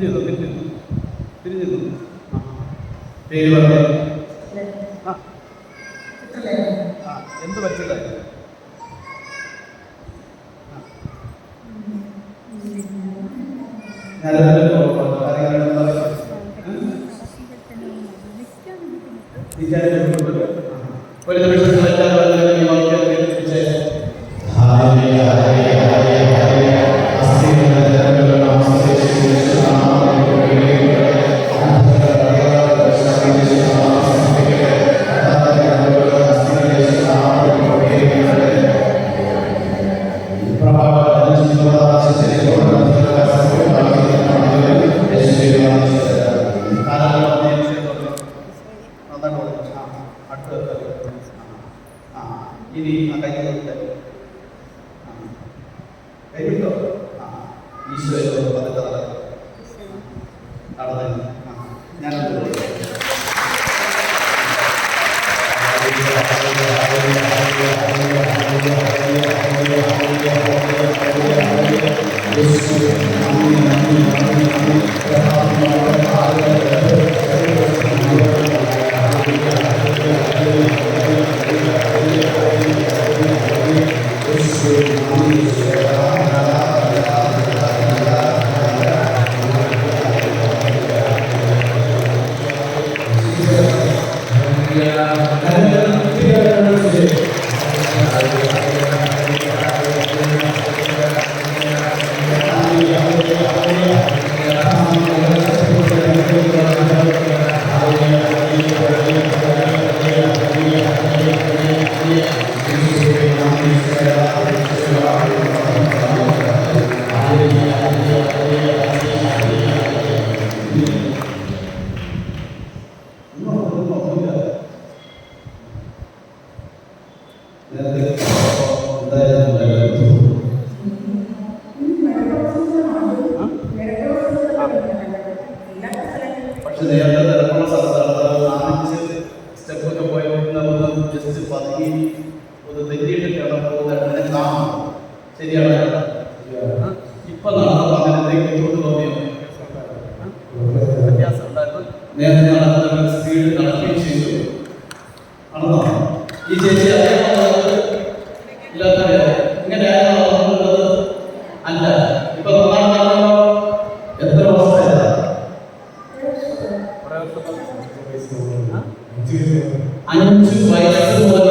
തിരിഞ്ഞു തിരിഞ്ഞു തിരിഞ്ഞു പേര് പറഞ്ഞു? ആ. എന്ത് പറ്റില്ല? ഒരു നിമിഷം ഇനി ആ കൈ കൊടുത്ത് കൈ വിട്ടോ ആ ഈശോയോ പതുക്കെ നടക്കും നടന്നു Hallelujah. പക്ഷെ നേരത്തെ തിരക്കുള്ള സ്ഥലത്താണ് നാലഞ്ച് സ്റ്റെപ്പൊക്കെ പോയി നമ്മൾ ജസ്റ്റ് പതുങ്ങി ഒന്ന് തെറ്റിയിട്ടൊക്കെയാണ് പോകുന്നത് അങ്ങനെ കാണും ശരിയാണ്? ഇപ്പൊ അങ്ങനെ എന്തെങ്കിലും ബുദ്ധിമുട്ട് തോന്നിയോ? വ്യത്യാസം ഉണ്ടായിരുന്നു നേരത്തെ നടക്കുന്ന സ്പീഡ് നടക്കുകയും ചെയ്തു ആണോ ഈ ചേച്ചി അറിയാമോ അഞ്ച് വയസ്സ് മുതലുണ്ടായിരുന്നതാണ്